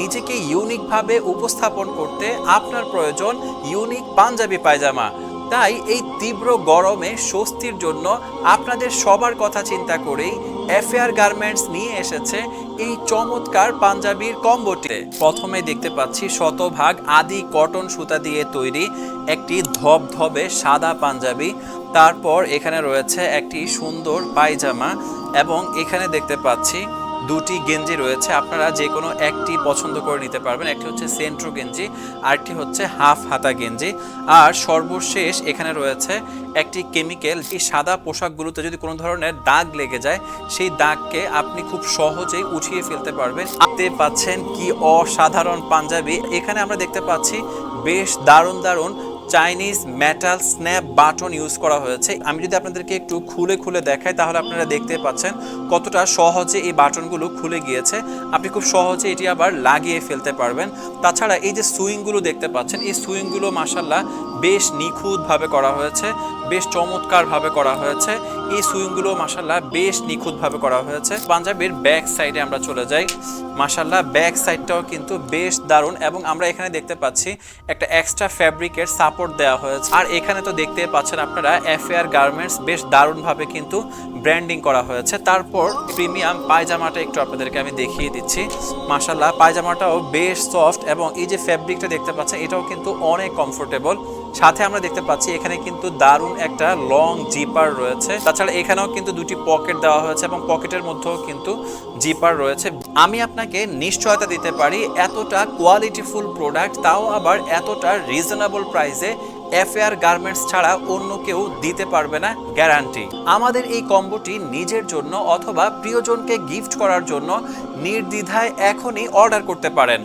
নিজেকে ইউনিকভাবে উপস্থাপন করতে আপনার প্রয়োজন ইউনিক পাঞ্জাবি পায়জামা। তাই এই তীব্র গরমে স্বস্তির জন্য আপনাদের সবার কথা চিন্তা করেই এফএআর গার্মেন্টস নিয়ে এসেছে এই চমৎকার পাঞ্জাবির কম্বোটি। প্রথমে দেখতে পাচ্ছি শতভাগ আদি কটন সুতা দিয়ে তৈরি একটি ধবধবে সাদা পাঞ্জাবি। তারপর এখানে রয়েছে একটি সুন্দর পায়জামা এবং এখানে দেখতে পাচ্ছি দুটি গেঞ্জি রয়েছে। আপনারা যে কোনো একটি পছন্দ করে নিতে পারবেন। একটি হচ্ছে সেন্ট্রো গেঞ্জি, আরেকটি হচ্ছে হাফ হাতা গেঞ্জি। আর সর্বশেষ এখানে রয়েছে একটি কেমিক্যাল। এই সাদা পোশাকগুলোতে যদি কোনো ধরনের দাগ লেগে যায়, সেই দাগকে আপনি খুব সহজেই উঠিয়ে ফেলতে পারবেন। দেখতে পাচ্ছেন কি অসাধারণ পাঞ্জাবি। এখানে আমরা দেখতে পাচ্ছি বেশ দারুণ দারুণ Chinese metal snap button use করা হয়েছে। আমি যদি আপনাদেরকে একটু খুলে খুলে দেখাই, তাহলে আপনারা দেখতে পাচ্ছেন কতটা সহজে এই বাটনগুলো খুলে গিয়েছে। আপনি খুব সহজে এটি আবার লাগিয়ে ফেলতে পারবেন। তাছাড়া এই যে সুইংগুলো দেখতে পাচ্ছেন, এই সুইংগুলো মাসাল্লাহ বেশ নিখুঁতভাবে করা হয়েছে, বেশ চমৎকারভাবে করা হয়েছে। এই সুইংগুলো মাসাল্লাহ বেশ নিখুঁতভাবে করা হয়েছে। পাঞ্জাবির ব্যাক সাইডে আমরা চলে যাই। মাসাল্লাহ ব্যাক সাইডটাও কিন্তু বেশ দারুণ এবং আমরা এখানে দেখতে পাচ্ছি একটা এক্সট্রা ফ্যাব্রিকের সাপোর্ট দেওয়া হয়েছে। আর এখানে তো দেখতে পাচ্ছেন আপনারা এফএআর গার্মেন্টস বেশ দারুণভাবে কিন্তু ব্র্যান্ডিং করা হয়েছে। তারপর প্রিমিয়াম পায়জামাটা একটু আপনাদেরকে আমি দেখিয়ে দিচ্ছি। মাসাল্লাহ পায়জামাটাও বেশ সফট এবং এই যে ফ্যাব্রিকটা দেখতে পাচ্ছেন এটাও কিন্তু অনেক কমফোর্টেবল সাথে আমরা দেখতে পাচ্ছি এখানে কিন্তু দারুণ একটা লং জিপার রয়েছে। তাছাড়া এখানেও কিন্তু দুটি পকেট দেওয়া হয়েছে এবং পকেটের মধ্যেও কিন্তু জিপার রয়েছে। আমি আপনাকে নিশ্চয়তা দিতে পারি এতটা কোয়ালিটিফুল প্রোডাক্ট তাও আবার এতটা রিজনেবল প্রাইসে এফএআর গার্মেন্টস ছাড়া অন্য কেউ দিতে পারবে না গ্যারান্টি আমাদের এই কম্বোটি নিজের জন্য অথবা প্রিয়জনকে গিফট করার জন্য নির্দ্বিধায় এখনই অর্ডার করতে পারেন।